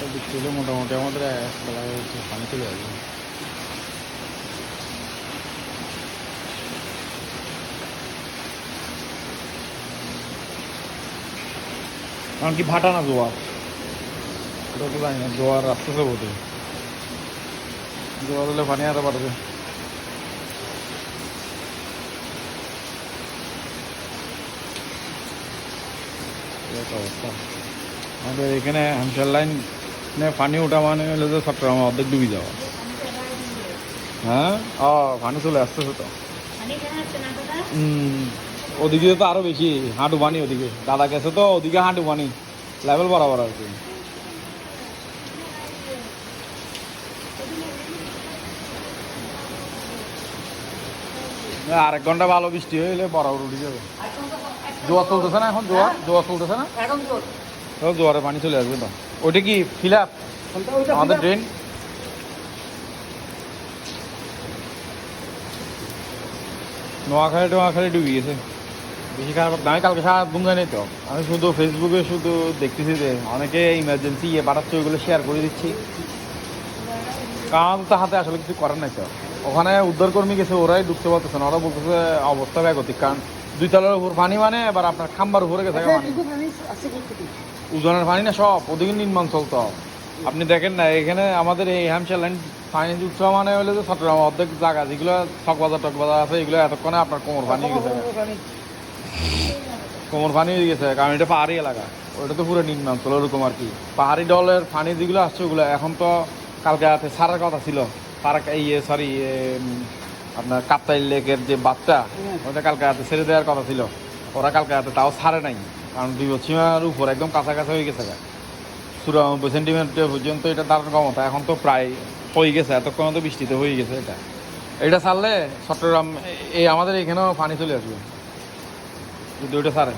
এটা বৃষ্টি হলে মোটামুটি। আমাদের বেলা হচ্ছে পানি চলে যাবে কারণ কি ভাটা না জোয়ার? ওটা তো জানি না, জোয়ার আসতেছে বোধ জোয়ার হলে পানি আরও বাড়বে। অবস্থা। আমাদের এখানে হামসার লাইন পানি ওঠা মানে হলো যে চট্টগ্রাম অর্ধেক ডুবি যাওয়া। হ্যাঁ? ও পানি চলে আসতেছে তো। হুম ওদিকে তো আরও বেশি হাঁটু পানি ওদিকে। দাদা গেছে তো ওদিকে হাঁটু পানি লেভেল বরাবর আর কি। আরেক ঘণ্টা ভালো বৃষ্টি হইলে বরাবর উঠে যাবে। জোয়ার চলতেছে না এখন? জোয়ার? জোয়ার চলতেছে না? এখন জোয়ারে পানি চলে আসবে তো। ওইটা কি ফিল আপ আমাদের ড্রেন নোয়াখালী টোয়াখালী ডুবে গেছে। বেশি খারাপ আমি কালকে সারা বুঙ্গা নেই তো। আমি শুধু ফেসবুকে শুধু দেখতেছি যে অনেকে ইমার্জেন্সি ইয়ে পাঠাচ্ছে ওইগুলো শেয়ার করে দিচ্ছি। কারণ তো হাতে আসলে কিছু করার নাই তো। ওখানে উদ্ধারকর্মী গেছে ওরাই ঢুকতে পারতেছে না। ওরা বলতেছে অবস্থা ব্যাগতিক কারণ দুই তলার উপর পানি মানে এবার আপনার খাম্বার উপরে গেছে পানি। উজনের পানি না সব ওদিকে নির্মাণ চলতো। আপনি দেখেন না এখানে আমাদের এই হ্যামশার লাইন পানি উৎসব মানে হলে যে চট্টগ্রাম অর্ধেক জায়গা যেগুলো চকবাজার টকবাজার আছে এগুলো এতক্ষণে আপনার কোমর পানি হয়ে গেছে। কোমর পানি হয়ে গেছে কারণ এটা পাহাড়ি এলাকা ওটা তো পুরো নিম্নাঞ্চল ওরকম আর কি। পাহাড়ি ডলের পানি যেগুলো আসছে ওগুলো এখন তো কালকে রাতে সারার কথা ছিল। সারা ইয়ে সরি আপনার কাপ্তাই লেকের যে বাচ্চা ওটা কালকে রাতে ছেড়ে দেওয়ার কথা ছিল। ওরা কালকে রাতে তাও ছাড়ে নাই। কারণ দুই সীমার উপর একদম কাছাকাছি হয়ে গেছে চুরানব্বই সেন্টিমিটার পর্যন্ত এটা দারুণ ক্ষমতা, এখন তো প্রায় হয়ে গেছে, এতক্ষণ তো বৃষ্টিতে হয়ে গেছে এটা। এটা ছাড়লে চট্টগ্রাম এই আমাদের এখানেও পানি চলে আসবে। যদি ওইটা ছাড়ে